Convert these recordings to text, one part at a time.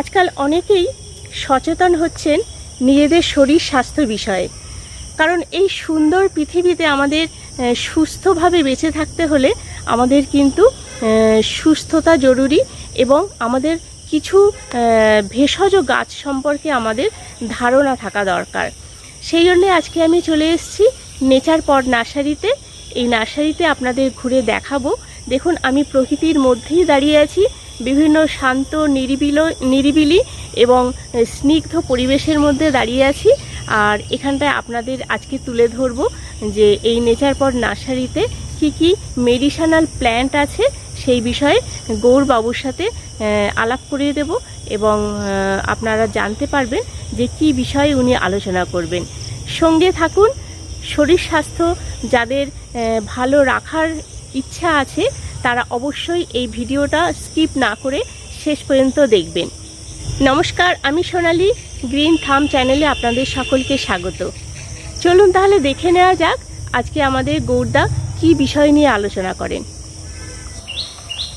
আজকাল অনেকেই সচেতন হচ্ছেন নিজেদের শরীর স্বাস্থ্য বিষয়ে। কারণ এই সুন্দর পৃথিবীতে আমাদের সুস্থভাবে বেঁচে থাকতে হলে আমাদের কিন্তু সুস্থতা জরুরি এবং আমাদের কিছু ভেষজ গাছ সম্পর্কে আমাদের ধারণা থাকা দরকার। সেই জন্যে আজকে আমি চলে এসেছি নেচার পর নার্সারিতে। এই নার্সারিতে আপনাদের ঘুরে দেখাবো। দেখুন, আমি প্রকৃতির মধ্যেই দাঁড়িয়ে আছি। বিভিন্ন শান্ত, নিরিবিল, নিরিবিলি এবং স্নিগ্ধ পরিবেশের মধ্যে দাঁড়িয়ে আছি। আর এখানটায় আপনাদের আজকে তুলে ধরবো যে এই নেচার পর নার্সারিতে কি কি মেডিসিনাল প্ল্যান্ট আছে সেই বিষয়ে গৌরবাবুর সাথে আলাপ করিয়ে দেব এবং আপনারা জানতে পারবেন যে কি বিষয়ে উনি আলোচনা করবেন। সঙ্গে থাকুন, শরীর স্বাস্থ্য যাদের ভালো রাখার ইচ্ছা আছে তারা অবশ্যই এই ভিডিওটা স্কিপ না করে শেষ পর্যন্ত দেখবেন। নমস্কার আমি সোনালি গ্রিন থাম চ্যানেলে আপনাদের সকলকে স্বাগত। চলুন তাহলে দেখে নেওয়া যাক আজকে আমাদের গৌরদা কি বিষয় নিয়ে আলোচনা করেন।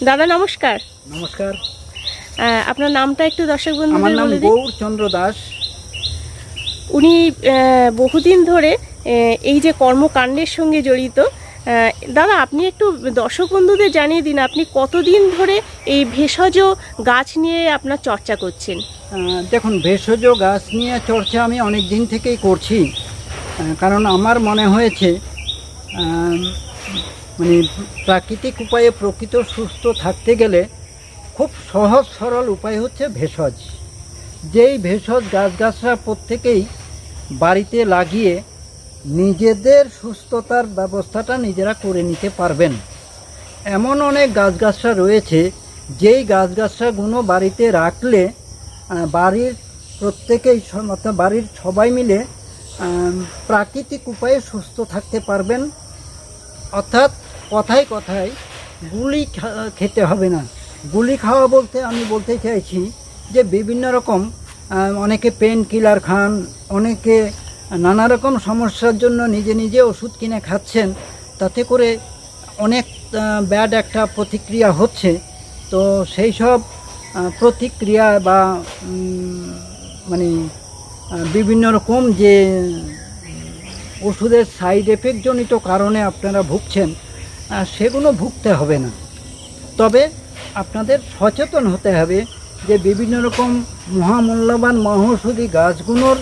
দাদা নমস্কার। নমস্কার। আপনার নামটা একটু দর্শক আমার বন্ধুদের নাম গৌর চন্দ্র দাস। উনি বহুদিন ধরে এই যে কর্মকাণ্ডের সঙ্গে জড়িত দাদা, আপনি একটু দর্শক বন্ধুদের জানিয়ে দিন, আপনি কতদিন ধরে এই ভেষজ গাছ নিয়ে আপনার চর্চা করছেন? দেখুন, ভেষজ গাছ নিয়ে চর্চা আমি অনেক দিন থেকেই করছি। কারণ আমার মনে হয়েছে মানে প্রাকৃতিক উপায়ে প্রকৃত সুস্থ থাকতে গেলে খুব সহজ সরল উপায় হচ্ছে ভেষজ। যেই ভেষজ গাছগাছরা প্রত্যেকেই বাড়িতে লাগিয়ে নিজেদের সুস্থতার ব্যবস্থাটা নিজেরা করে নিতে পারবেন। এমন অনেক গাছগাছরা রয়েছে, যেই গাছগাছরাগুলো বাড়িতে রাখলে বাড়ির প্রত্যেকেই অর্থাৎ বাড়ির সবাই মিলে প্রাকৃতিক উপায়ে সুস্থ থাকতে পারবেন। অর্থাৎ কথায় কথায় গুলি খেতে হবে না। গুলি খাওয়া বলতে আমি বলতে চাইছি যে বিভিন্ন রকম অনেকে পেন কিলার খান, অনেকে নানা রকম সমস্যার জন্য নিজে নিজে ওষুধ কিনে খাচ্ছেন, তাতে করে অনেক ব্যাড একটা প্রতিক্রিয়া হচ্ছে। তো সেই সব প্রতিক্রিয়া বা মানে বিভিন্ন রকম যে, ওষুধের সাইড এফেক্টজনিত কারণে আপনারা ভুগছেন সেগুলো ভুগতে হবে না। তবে আপনাদের সচেতন হতে হবে যে বিভিন্ন রকম মহামূল্যবান মহৌষধি গাছগুলোর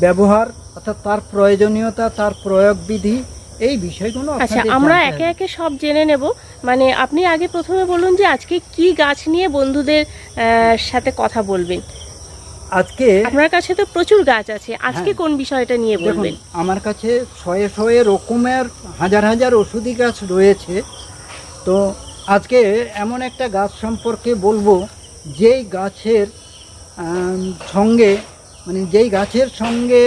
ব্যবহার অর্থাৎ তার প্রয়োজনীয়তা তার প্রয়োগ বিধি এই বিষয়গুলো আচ্ছা আমরা একে একে সব জেনে নেব। মানে আপনি আগে প্রথমে বলুন যে আজকে কি গাছ নিয়ে বন্ধুদের সাথে কথা বলবেন। আজকে আপনার কাছে তো প্রচুর গাছ আছে। আজকে হ্যাঁ। কোন বিষয়টা নিয়ে বলবেন? আমার কাছে শয়ে শয়ে রকমের হাজার হাজার ওষুধি গাছ রয়েছে। তো আজকে এমন একটা গাছ সম্পর্কে বলব যেই গাছের সঙ্গে মানে যেই গাছের সঙ্গে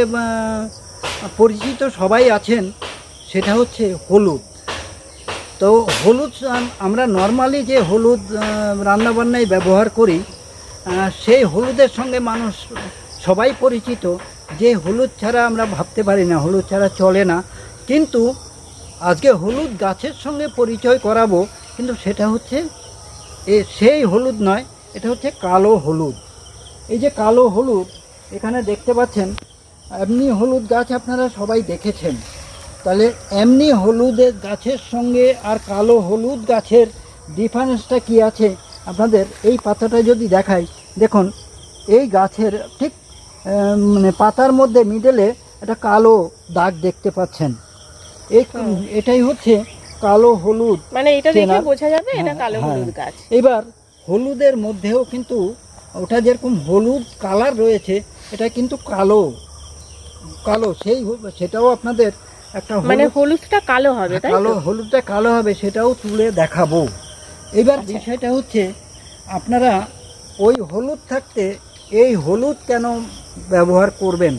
পরিচিত সবাই আছেন, সেটা হচ্ছে হলুদ। তো হলুদ, আমরা নর্মালি যে হলুদ রান্নাবান্নায় ব্যবহার করি সেই হলুদের সঙ্গে মানুষ, সবাই পরিচিত। যে হলুদ ছাড়া আমরা ভাবতে পারি না, হলুদ ছাড়া চলে না। কিন্তু আজকে হলুদ গাছের সঙ্গে পরিচয় করাবো, কিন্তু সেটা হচ্ছে, এ সেই হলুদ নয়, এটা হচ্ছে কালো হলুদ। এই যে কালো হলুদ এখানে দেখতে পাচ্ছেন এমনি হলুদ গাছ আপনারা সবাই দেখেছেন। তাহলে এমনি হলুদের গাছের সঙ্গে আর কালো হলুদ গাছের ডিফারেন্সটা কি আছে? আপনাদের এই পাতাটা যদি দেখাই দেখুন এই গাছের ঠিক মানে পাতার মধ্যে মিডেলে একটা কালো দাগ দেখতে পাচ্ছেন। এই এটাই হচ্ছে কালো হলুদ মানে এটা দেখে বোঝা যাবে এটা হ্যাঁ, কালো হ্যাঁ। হলুদ গাছ। এবার হলুদের মধ্যেও কিন্তু ওটা যেরকম হলুদ কালার রয়েছে এটা কিন্তু কালো। কালো সেই সেটাও আপনাদের একটা মানে হলুদটা কালো হবে তাই কালো হলুদটা কালো হবে সেটাও তুলে দেখাবো। এবার আচ্ছা। বিষয়টা হচ্ছে আপনারা ওই হলুদ থাকতে এই হলুদ কেন ব্যবহার করবেন?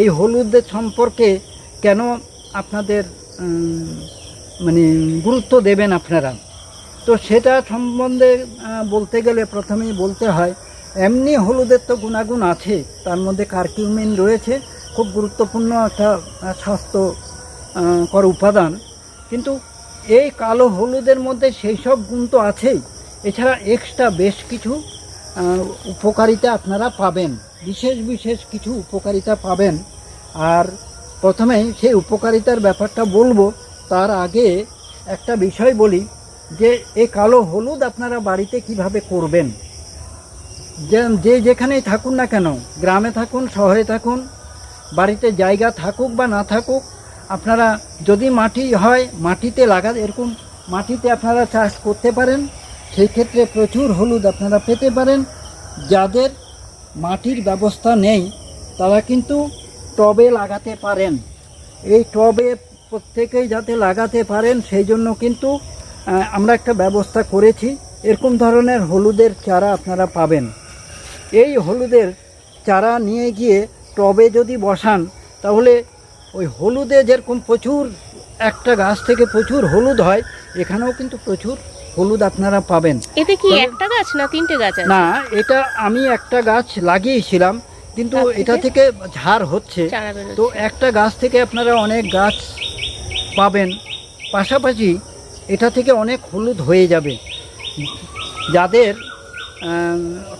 এই হলুদের সম্পর্কে কেন আপনাদের মানে গুরুত্ব দেবেন আপনারা? তো সেটা সম্বন্ধে বলতে গেলে প্রথমেই বলতে হয় এমনি হলুদের তো গুণাগুণ আছে তার মধ্যে কার্কিউমিন রয়েছে খুব গুরুত্বপূর্ণ একটা আহ, স্বাস্থ্য আহ, কর উপাদান। কিন্তু এই কালো হলুদের মধ্যে সেই সব গুণ তো আছেই। এছাড়া এক্সট্রা বেশ কিছু উপকারিতা আপনারা পাবেন। বিশেষ বিশেষ কিছু উপকারিতা পাবেন। আর প্রথমেই সেই উপকারিতার ব্যাপারটা বলব তার আগে একটা বিষয় বলি যে এই কালো হলুদ আপনারা বাড়িতে কীভাবে করবেন? যে যেখানেই থাকুন না কেন, গ্রামে থাকুন, শহরে থাকুন, বাড়িতে জায়গা থাকুক বা না থাকুক, আপনারা যদি মাটি হয়, মাটিতে লাগা এরকম মাটিতে আপনারা চাষ করতে পারেন। সেই ক্ষেত্রে প্রচুর হলুদ আপনারা পেতে পারেন। যাদের মাটির ব্যবস্থা নেই, তারা কিন্তু টবে লাগাতে পারেন। এই টবে প্রত্যেকেই যাতে লাগাতে পারেন, সেই জন্য কিন্তু আমরা একটা ব্যবস্থা করেছি। এরকম ধরনের হলুদের চারা আপনারা পাবেন। এই হলুদের চারা নিয়ে গিয়ে টবে যদি বসান তাহলে ওই হলুদে যেরকম প্রচুর একটা গাছ থেকে প্রচুর হলুদ হয় এখানেও কিন্তু প্রচুর হলুদ আপনারা পাবেন। এতে কি একটা গাছ না তিনটে গাছ না এটা আমি একটা গাছ লাগিয়েছিলাম কিন্তু এটা থেকে ঝাড় হচ্ছে। তো একটা গাছ থেকে আপনারা অনেক গাছ পাবেন পাশাপাশি এটা থেকে অনেক হলুদ হয়ে যাবে। যাদের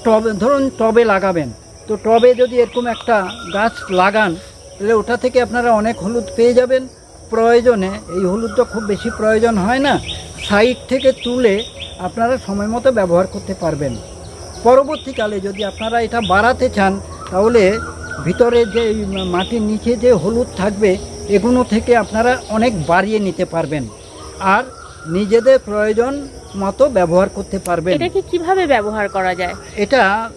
টবে, ধরুন টবে লাগাবেন। তো টবে যদি এরকম একটা গাছ লাগান, তাহলে ওটা থেকে আপনারা অনেক হলুদ পেয়ে যাবেন। প্রয়োজনে, এই হলুদটা খুব বেশি প্রয়োজন হয় না। সাইড থেকে তুলে আপনারা সময় মতো ব্যবহার করতে পারবেন। পরবর্তীকালে যদি আপনারা এটা বাড়াতে চান, তাহলে ভিতরে যে মাটির নিচে যে হলুদ থাকবে, এগুলো থেকে আপনারা অনেক বাড়িয়ে নিতে পারবেন। আর নিজেদের প্রয়োজন মতো ব্যবহার করতে পারবেন। এটাকে কীভাবে ব্যবহার করা যায়? এটা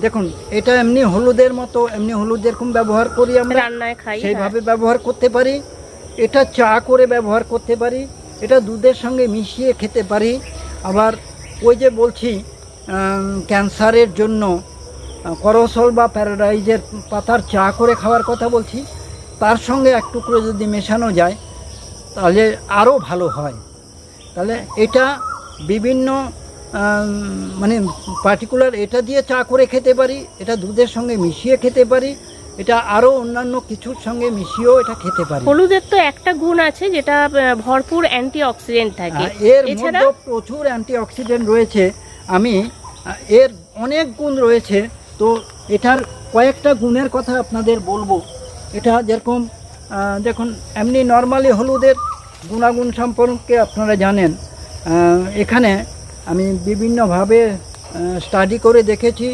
দেখুন এটা এমনি হলুদের মতো এমনি হলুদ যেরকম ব্যবহার করি আমরা রান্নায় খাই হ্যাঁ। সেইভাবে ব্যবহার করতে পারি। এটা চা করে ব্যবহার করতে পারি। এটা দুধের সঙ্গে মিশিয়ে খেতে পারি। আবার ওই যে বলছি ক্যান্সারের জন্য করসল বা প্যারাডাইজের পাতার চা করে খাওয়ার কথা বলছি তার সঙ্গে এক টুকরো যদি মেশানো যায় তাহলে আরও ভালো হয়। তাহলে এটা বিভিন্ন মানে পার্টিকুলার এটা দিয়ে চা করে খেতে পারি এটা দুধের সঙ্গে মিশিয়ে খেতে পারি এটা আরও অন্যান্য কিছুর সঙ্গে মিশিয়েও এটা খেতে পারি। হলুদের তো একটা গুণ আছে যেটা ভরপুর অ্যান্টি অক্সিডেন্ট থাকে এর মধ্যে প্রচুর অ্যান্টিঅক্সিডেন্ট রয়েছে। আমি এর অনেক গুণ রয়েছে। তো এটার কয়েকটা গুণের কথা আপনাদের বলব। এটা যেরকম দেখুন এমনি নর্মালি হলুদের গুণাগুণ সম্পর্কে আপনারা জানেন। এখানে আমি বিভিন্নভাবে স্টাডি করে দেখেছি।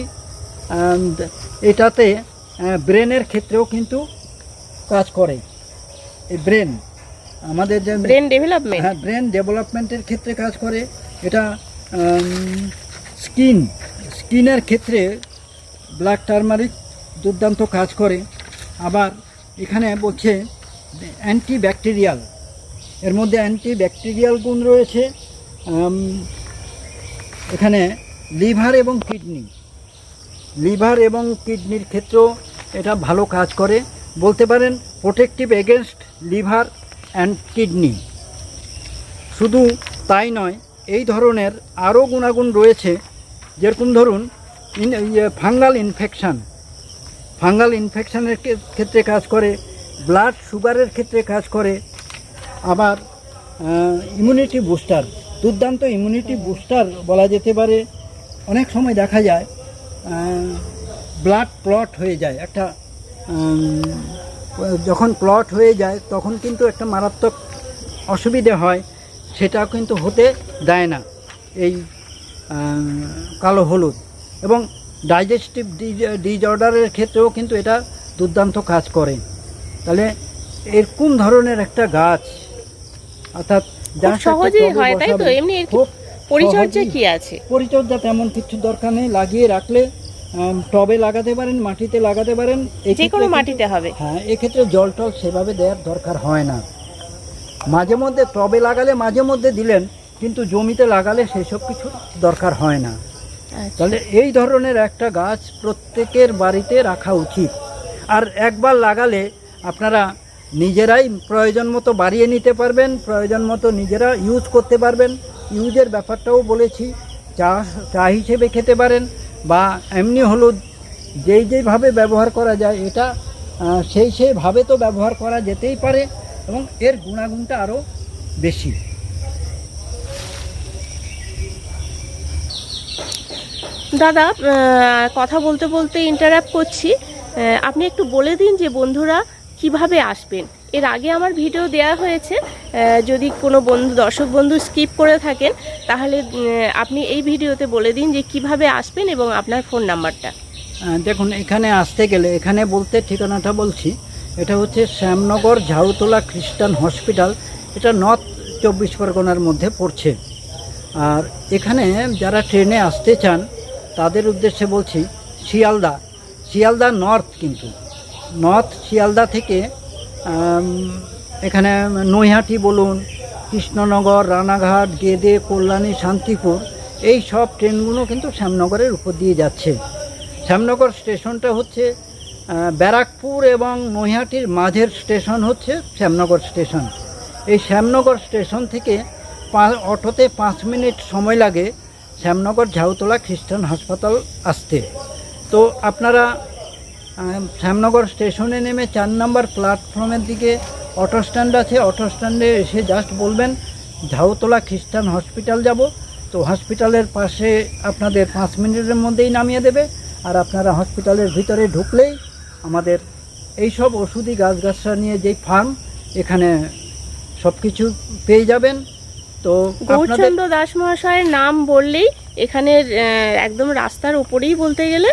এটাতে ব্রেনের ক্ষেত্রেও কিন্তু কাজ করে। এই ব্রেন আমাদের যে ব্রেন ডেভেলপমেন্ট হ্যাঁ ব্রেন ডেভেলপমেন্টের ক্ষেত্রে কাজ করে। এটা স্কিন স্কিনের ক্ষেত্রে ব্ল্যাক টার্মারিক দুর্দান্ত কাজ করে। আবার এখানে বলছে অ্যান্টি ব্যাকটেরিয়াল এর মধ্যে অ্যান্টি ব্যাকটেরিয়াল গুণ রয়েছে এখানে লিভার এবং কিডনি। লিভার এবং কিডনির ক্ষেত্রেও এটা ভালো কাজ করে। বলতে পারেন protective against liver and kidney শুধু তাই নয়, এই ধরনের আরও গুণাগুণ রয়েছে, যেরকম ধরুন, ইন ফাঙ্গাল ইনফেকশান। ফাঙ্গাল ইনফেকশানের ক্ষেত্রে কাজ করে, ব্লাড সুগারের ক্ষেত্রে কাজ করে আবার ইমিউনিটি বুস্টার দুর্দান্ত ইমিউনিটি বুস্টার বলা যেতে পারে। অনেক সময় দেখা যায় ব্লাড ক্লট হয়ে যায়। একটা যখন ক্লট হয়ে যায়, তখন কিন্তু একটা মারাত্মক অসুবিধে হয় সেটা কিন্তু হতে দেয় না। এই কালো হলুদ। এবং ডাইজেস্টিভ ডিজঅর্ডারের ক্ষেত্রেও কিন্তু এটা দুর্দান্ত কাজ করে। তাহলে এরকম ধরনের একটা গাছ অর্থাৎ সহজেই হয় তাই তো? এমনি খুব পরিচর্যা কি আছে? পরিচর্যা তেমন কিছু দরকার নেই লাগিয়ে রাখলে টবে লাগাতে পারেন মাটিতে লাগাতে পারেন যে কোনো মাটিতে হবে। হ্যাঁ এক্ষেত্রে জল টল সেভাবে দেওয়ার দরকার হয় না। মাঝে মধ্যে টবে লাগালে মাঝে মধ্যে দিলেন কিন্তু জমিতে লাগালে সেসব কিছু দরকার হয় না। আচ্ছা। তাহলে এই ধরনের একটা গাছ প্রত্যেকের বাড়িতে রাখা উচিত। আর একবার লাগালে আপনারা নিজেরাই প্রয়োজন মতো বাড়িয়ে নিতে পারবেন, প্রয়োজন মতো নিজেরা ইউজ করতে পারবেন। ইউজের ব্যাপারটাও বলেছি, চা চা হিসেবে খেতে পারেন বা এমনি হলুদ, যেই যেইভাবে ব্যবহার করা যায় এটা সেই সেইভাবে তো ব্যবহার করা যেতেই পারে এবং এর গুণাগুণটা আরও বেশি। দাদা কথা বলতে বলতে ইন্টারাপ্ট করছি। আপনি একটু বলে দিন যে বন্ধুরা কীভাবে আসবেন? এর আগে আমার ভিডিও দেওয়া হয়েছে যদি কোনো বন্ধু, দর্শক বন্ধু স্কিপ করে থাকেন, তাহলে আপনি এই ভিডিওতে বলে দিন যে কীভাবে আসবেন এবং আপনার ফোন নাম্বারটা দেখুন, এখানে আসতে গেলে, এখানে বলতে ঠিকানাটা বলছি, এটা হচ্ছে শ্যামনগর ঝাউতলা খ্রিস্টান হসপিটাল, এটা নর্থ চব্বিশ পরগনার মধ্যে পড়ছে। আর এখানে যারা ট্রেনে আসতে চান, তাদের উদ্দেশ্যে বলছি, শিয়ালদা শিয়ালদা নর্থ কিন্তু। নর্থ শিয়ালদা থেকে এখানে নৈহাটি বলুন, কৃষ্ণনগর, রানাঘাট, গেদে, কল্যাণী, শান্তিপুর, এই সব ট্রেনগুলো কিন্তু শ্যামনগরের উপর দিয়ে যাচ্ছে। শ্যামনগর স্টেশনটা হচ্ছে ব্যারাকপুর এবং নৈহাটির মাঝের স্টেশন হচ্ছে শ্যামনগর স্টেশন। এই শ্যামনগর স্টেশন থেকে অটোতে পাঁচ মিনিট সময় লাগে শ্যামনগর ঝাউতলা খ্রিস্টান হাসপাতাল আসতে। তো আপনারা শ্যামনগর স্টেশনে নেমে চার নম্বর প্ল্যাটফর্মের দিকে অটো স্ট্যান্ড আছে। অটো স্ট্যান্ডে এসে জাস্ট বলবেন, ঝাউতলা খ্রিস্টান হসপিটাল যাব। তো হসপিটালের পাশে আপনাদের পাঁচ মিনিটের মধ্যেই নামিয়ে দেবে। আর আপনারা হসপিটালের ভিতরে ঢুকলেই আমাদের এই সব ওষুধি গাছগাছরা নিয়ে যেই ফার্ম এখানে সব কিছু পেয়ে যাবেন। তো গৌরচন্দ্র দাস মহাশয়ের নাম বললেই এখানের একদম রাস্তার উপরেই বলতে গেলে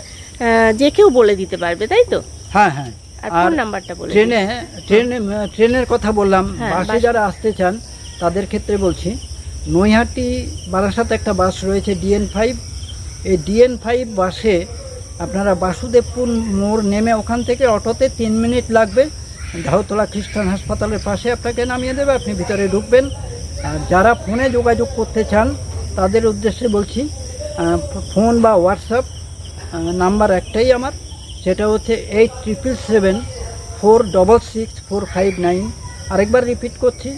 যে কেউ বলে দিতে পারবে তাই তো? হ্যাঁ হ্যাঁ। আর ফোন নাম্বারটা বলে ট্রেনে ট্রেনে ট্রেনের কথা বললাম হ্যাঁ, বাসে যারা আসতে চান তাদের ক্ষেত্রে বলছি নৈহাটি বারাসাত একটা বাস রয়েছে ডিএন ফাইভ। এই ডিএন ফাইভ বাসে আপনারা বাসুদেবপুর মোড় নেমে ওখান থেকে অটোতে তিন মিনিট লাগবে। ঝাউতলা খ্রিস্টান হাসপাতালের পাশে আপনাকে নামিয়ে দেবে আপনি ভিতরে ঢুকবেন। আর যারা ফোনে যোগাযোগ করতে চান তাদের উদ্দেশ্যে বলছি ফোন বা হোয়াটসঅ্যাপ নাম্বার একটাই আমার সেটা হচ্ছে eight triple seven four double six four five nine আরেকবার রিপিট করছি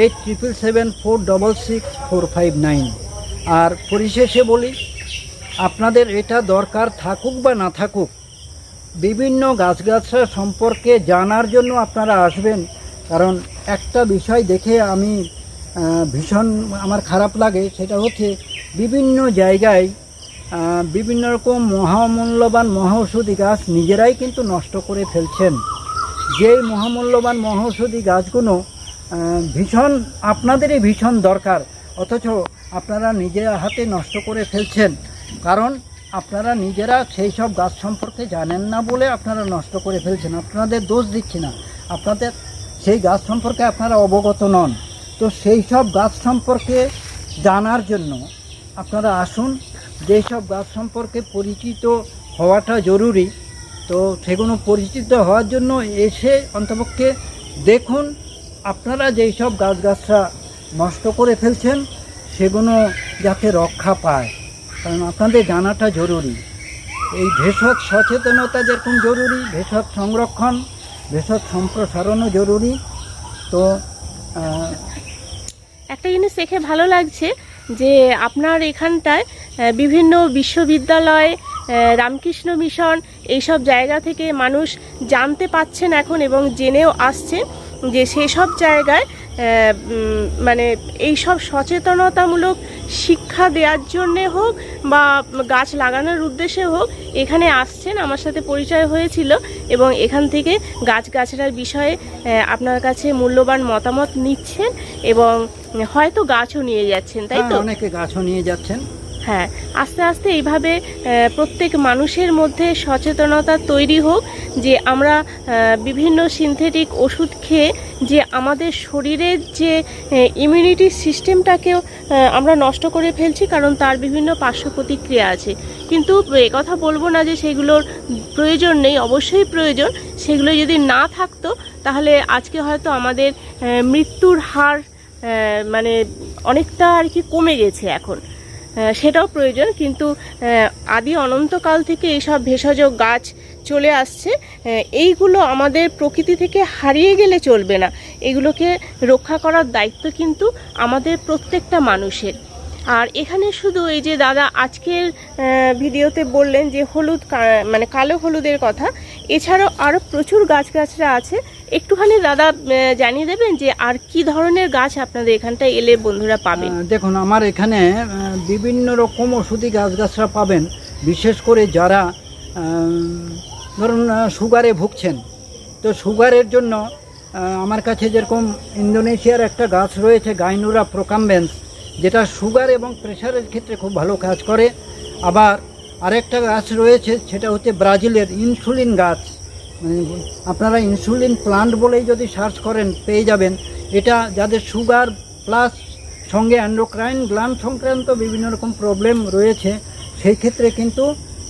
eight triple seven four double six four five nine আর পরিশেষে বলি, আপনাদের এটা দরকার থাকুক বা না থাকুক, বিভিন্ন গাছগাছরা সম্পর্কে জানার জন্য আপনারা আসবেন। কারণ একটা বিষয় দেখে আমি ভীষণ আমার খারাপ লাগে, সেটা হচ্ছে বিভিন্ন জায়গায় বিভিন্ন রকম মহামূল্যবান মহাঔষধি গাছ নিজেরাই কিন্তু নষ্ট করে ফেলছেন। যেই মহামূল্যবান মহৌষধি গাছগুলো ভীষণ, আপনাদেরই ভীষণ দরকার, অথচ আপনারা নিজের হাতে নষ্ট করে ফেলছেন। কারণ আপনারা নিজেরা সেই সব গাছ সম্পর্কে জানেন না বলে আপনারা নষ্ট করে ফেলছেন। আপনাদের দোষ দিচ্ছি না। আপনাদের সেই গাছ সম্পর্কে আপনারা অবগত নন। তো সেই সব গাছ সম্পর্কে জানার জন্য আপনারা আসুন যেই সব গাছ সম্পর্কে পরিচিত হওয়াটা জরুরি, তো সেগুলো পরিচিত হওয়ার জন্য এসে অন্তপক্ষে দেখুন আপনারা যেই সব গাছগাছরা নষ্ট করে ফেলছেন, সেগুলো যাতে রক্ষা পায়। কারণ আপনাদের জানাটা জরুরি। এই ভেষজ সচেতনতা যেরকম জরুরি, ভেষজ সংরক্ষণ, ভেষজ সম্প্রসারণও জরুরি। তো একটা জিনিস দেখে ভালো লাগছে যে আপনার এখানটায় বিভিন্ন বিশ্ববিদ্যালয় রামকৃষ্ণ মিশন এইসব জায়গা থেকে মানুষ জানতে পাচ্ছেন এখন এবং জেনেও আসছে যে সেসব জায়গায় মানে এইসব সচেতনতামূলক শিক্ষা দেওয়ার জন্যে হোক বা গাছ লাগানোর উদ্দেশ্যে হোক এখানে আসছেন আমার সাথে পরিচয় হয়েছিল এবং এখান থেকে গাছ গাছগাছড়ার বিষয়ে আপনার কাছে মূল্যবান মতামত নিচ্ছেন এবং হয়তো গাছও নিয়ে যাচ্ছেন তাই তো? হ্যাঁ, অনেকে গাছও নিয়ে যাচ্ছেন। হ্যাঁ আস্তে আস্তে এইভাবে প্রত্যেক মানুষের মধ্যে সচেতনতা তৈরি হোক যে আমরা বিভিন্ন সিনথেটিক ওষুধ খেয়ে যে আমাদের শরীরের যে ইমিউনিটি সিস্টেমটাকেও আমরা নষ্ট করে ফেলছি কারণ তার বিভিন্ন পার্শ্ব প্রতিক্রিয়া আছে। কিন্তু কথা বলব না যে সেগুলোর প্রয়োজন নেই, অবশ্যই প্রয়োজন। সেগুলো যদি না থাকতো, তাহলে আজকে হয়তো আমাদের মৃত্যুর হার মানে অনেকটা আর কি কমে গেছে এখন। সেটাও প্রয়োজন, কিন্তু আদি অনন্তকাল থেকে এইসব ভেষজ গাছ চলে আসছে এইগুলো আমাদের প্রকৃতি থেকে হারিয়ে গেলে চলবে না। এগুলোকে রক্ষা করার দায়িত্ব কিন্তু আমাদের প্রত্যেকটা মানুষের। আর এখানে শুধু এই যে দাদা আজকের ভিডিওতে বললেন যে হলুদ মানে কালো হলুদের কথা, এছাড়াও আরও প্রচুর গাছগাছরা আছে একটুখানি দাদা জানিয়ে দেবেন যে আর কি ধরনের গাছ আপনাদের এখানটায় এলে বন্ধুরা পাবেন দেখুন, আমার এখানে বিভিন্ন রকম ওষুধি গাছ গাছরা পাবেন। বিশেষ করে যারা ধরুন সুগারে ভুগছেন। তো সুগারের জন্য আমার কাছে যেরকম ইন্দোনেশিয়ার একটা গাছ রয়েছে, গাইনুরা প্রোকাম্বেন্স, যেটা সুগার এবং প্রেশারের ক্ষেত্রে খুব ভালো কাজ করে। আবার আরেকটা গাছ রয়েছে, সেটা হচ্ছে ব্রাজিলের ইনসুলিন গাছ। মানে আপনারা ইনসুলিন প্লান্ট বলেই যদি সার্চ করেন, পেয়ে যাবেন। এটা যাদের সুগার প্লাস সঙ্গে অ্যান্ডোক্রাইন গ্লান সংক্রান্ত বিভিন্ন রকম প্রবলেম রয়েছে, সেই ক্ষেত্রে কিন্তু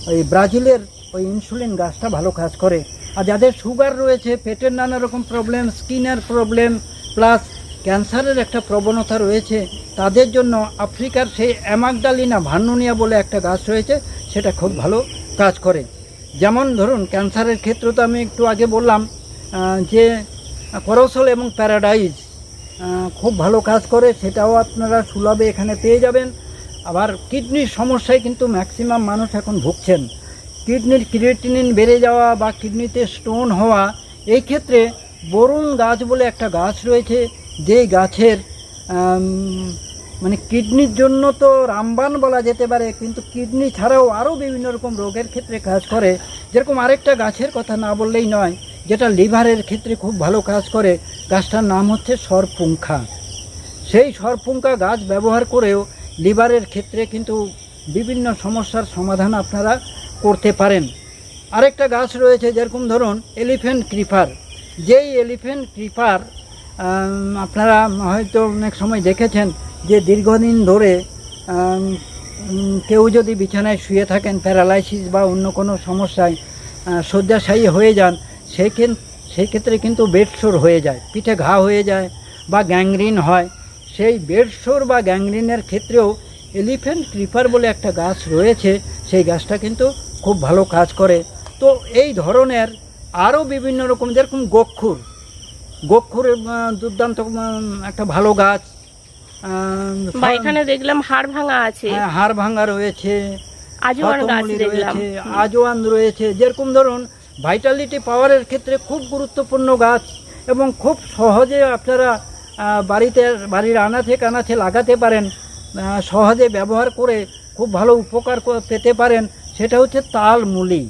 ওই ব্রাজিলের ওই ইনসুলিন গাছটা ভালো কাজ করে। আর যাদের সুগার রয়েছে, পেটের নানা রকম প্রবলেম স্কিনের প্রবলেম প্লাস ক্যান্সারের একটা প্রবণতা রয়েছে, তাদের জন্য আফ্রিকার সেই অ্যামাগডালিনা ভান্নুনিয়া বলে একটা গাছ রয়েছে, সেটা খুব ভালো কাজ করে। যেমন ধরুন, ক্যান্সারের ক্ষেত্রে তো আমি একটু আগে বললাম যে করসল এবং প্যারাডাইজ খুব ভালো কাজ করে, সেটাও আপনারা সুলভে এখানে পেয়ে যাবেন। আবার কিডনির সমস্যায় কিন্তু ম্যাক্সিমাম মানুষ এখন ভুগছেন। কিডনির ক্রিয়েটিনিন বেড়ে যাওয়া বা কিডনিতে স্টোন হওয়া, এই ক্ষেত্রে বরুণ গাছ বলে একটা গাছ রয়েছে, যেই গাছের মানে কিডনির জন্য তো রামবান বলা যেতে পারে, কিন্তু কিডনি ছাড়াও আরও বিভিন্ন রকম রোগের ক্ষেত্রে কাজ করে। যেরকম আরেকটা গাছের কথা না বললেই নয়, যেটা লিভারের ক্ষেত্রে খুব ভালো কাজ করে, গাছটার নাম হচ্ছে সরপুঙ্খা। সেই সরপুঙ্খা গাছ ব্যবহার করেও লিভারের ক্ষেত্রে কিন্তু বিভিন্ন সমস্যার সমাধান আপনারা করতে পারেন। আরেকটা গাছ রয়েছে, যেরকম ধরুন এলিফ্যান্ট ক্রিপার। যেই এলিফ্যান্ট ক্রিপার আপনারা হয়তো অনেক সময় দেখেছেন যে দীর্ঘদিন ধরে কেউ যদি বিছানায় শুয়ে থাকেন, প্যারালাইসিস বা অন্য কোনো সমস্যায় শয্যাশায়ী হয়ে যান সেই ক্ষেত্রে কিন্তু বেডশোর হয়ে যায়, পিঠে ঘা হয়ে যায় বা গ্যাংরিন হয়। সেই বেডশোর বা গ্যাংরিনের ক্ষেত্রেও এলিফ্যান্ট ক্রিপার বলে একটা গাছ রয়েছে, সেই গাছটা কিন্তু খুব ভালো কাজ করে। তো এই ধরনের আরও বিভিন্ন রকম, যেরকম গক্ষুর গক্ষুরের দুর্দান্ত একটা ভালো গাছ বা এখানে দেখলাম হাড় ভাঙা আছে। হ্যাঁ, হাড় ভাঙা রয়েছে আজওয়ান গাছ রয়েছে আজওয়ান রয়েছে। যেরকম ধরুন ভাইটালিটি পাওয়ারের ক্ষেত্রে খুব গুরুত্বপূর্ণ গাছ এবং খুব সহজে আপনারা বাড়িতে বাড়ির আনাচে কানাচে লাগাতে পারেন সহজে ব্যবহার করে খুব ভালো উপকার পেতে পারেন সেটা হচ্ছে তালমুলি।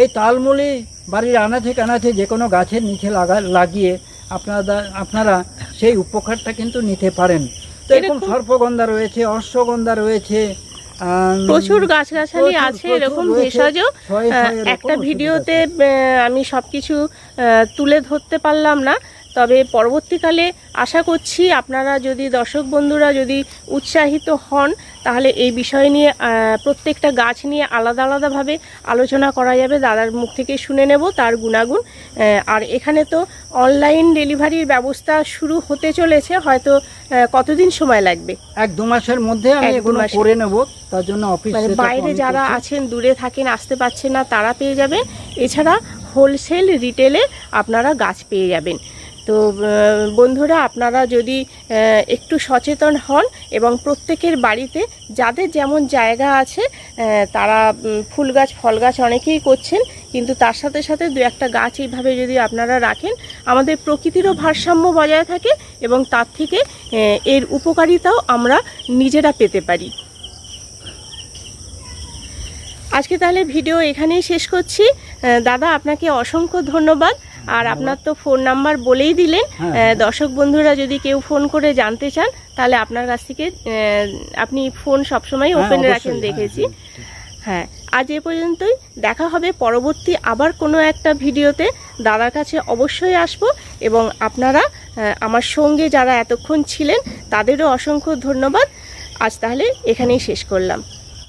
এই তালমুলি বাড়ির আনাচে কানাচে যে কোনো গাছের নিচে লাগা লাগিয়ে আপনারা আপনারা সেই উপকারটা কিন্তু নিতে পারেন। তো এরকম সর্পগন্ধা রয়েছে অশ্বগন্ধা রয়েছে প্রচুর গাছগাছালি আছে এরকম ভেষজ। একটা ভিডিওতে আমি সব কিছু তুলে ধরতে পারলাম না। তবে পরবর্তীকালে আশা করছি আপনারা যদি দর্শক বন্ধুরা যদি উৎসাহিত হন তাহলে এই বিষয় নিয়ে প্রত্যেকটা গাছ নিয়ে আলাদা আলাদাভাবে আলোচনা করা যাবে। দাদার মুখ থেকে শুনে নেব তার গুণাগুণ। আর এখানে তো অনলাইন ডেলিভারির ব্যবস্থা শুরু হতে চলেছে হয়তো কতদিন সময় লাগবে? এক দু মাসের মধ্যে আমি এগুলো করে নেব তার জন্য অফিস মানে বাইরে যারা আছেন দূরে থাকেন আসতে পারছেন না তারা পেয়ে যাবেন। এছাড়া হোলসেল রিটেলে আপনারা গাছ পেয়ে যাবেন। তো বন্ধুরা আপনারা যদি একটু সচেতন হন এবং প্রত্যেকের বাড়িতে যাদের যেমন জায়গা আছে তারা ফুল গাছ, ফল গাছ অনেকেই করছেন, কিন্তু তার সাথে সাথে দু একটা গাছ এইভাবে যদি আপনারা রাখেন, আমাদের প্রকৃতিরও ভারসাম্য বজায় থাকে এবং তার থেকে এর উপকারিতাও আমরা নিজেরা পেতে পারি। আজকে তাহলে ভিডিও এখানেই শেষ করছি। দাদা, আপনাকে অসংখ্য ধন্যবাদ। আর আপনার তো ফোন নাম্বার বলেই দিলেন। হ্যাঁ, দর্শক বন্ধুরা যদি কেউ ফোন করে জানতে চান তাহলে আপনার কাছ থেকে আপনি ফোন সবসময় হ্যাঁ, ওপেন অবশ্যই, রাখেন হ্যাঁ, দেখেছি। হ্যাঁ, হ্যাঁ আজ এ পর্যন্তই। দেখা হবে পরবর্তী আবার কোনো একটা ভিডিওতে। দাদার কাছে অবশ্যই আসব এবং আপনারা আমার সঙ্গে যারা এতক্ষণ ছিলেন তাদেরও অসংখ্য ধন্যবাদ। আজ তাহলে এখানেই শেষ করলাম।